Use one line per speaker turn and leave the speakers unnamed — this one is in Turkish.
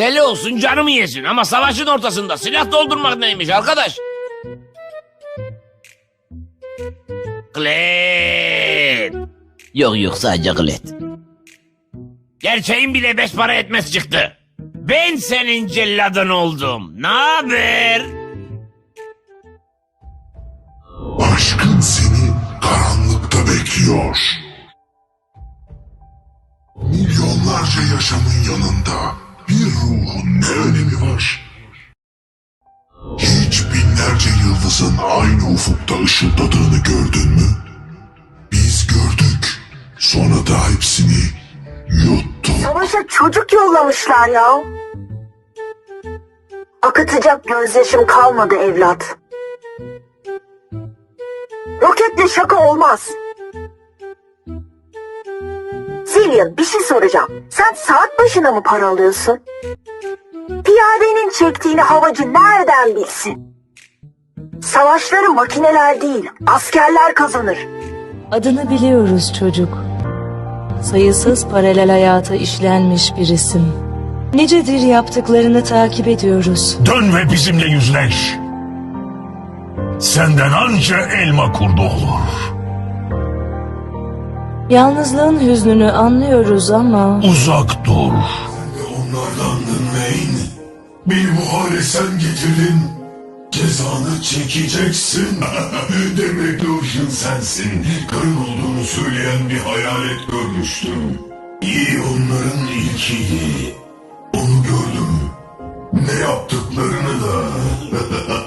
Deli olsun canımı yesin ama savaşın ortasında silah doldurmak neymiş arkadaş? Clint.
Yok yok sadece gılet.
Gerçeğin bile beş para etmez çıktı. Ben senin celladın oldum. Ne haber?
Aşkın seni karanlıkta bekliyor. Milyonlarca yaşamın yanında bir ruhun ne önemi var? Hiç binlerce yıldızın aynı ufukta ışıldadığını gördün mü? Biz gördük. Sonra da hepsini yuttuk.
Savaşa çocuk yollamışlar ya. Akıtacak gözyaşım kalmadı evlat. Roketle şaka olmaz. Zillion bir şey soracağım. Sen saat başına mı para alıyorsun? Piyadenin çektiğini havacı nereden bilsin? Savaşları makineler değil, askerler kazanır.
Adını biliyoruz çocuk. Sayısız paralel hayata işlenmiş bir isim. Nicedir yaptıklarını takip ediyoruz.
Dön ve bizimle yüzleş. Senden anca elma kurdu olur.
Yalnızlığın hüznünü anlıyoruz ama...
Uzak dur.
Onlardan dinmeyin. Bir muhale sen getirin. Cezanı çekeceksin. Demek Lotion sensin. Karın olduğunu söyleyen bir hayalet görmüştüm. İyi onların ilkiydi. Onu gördüm. Ne yaptıklarını da.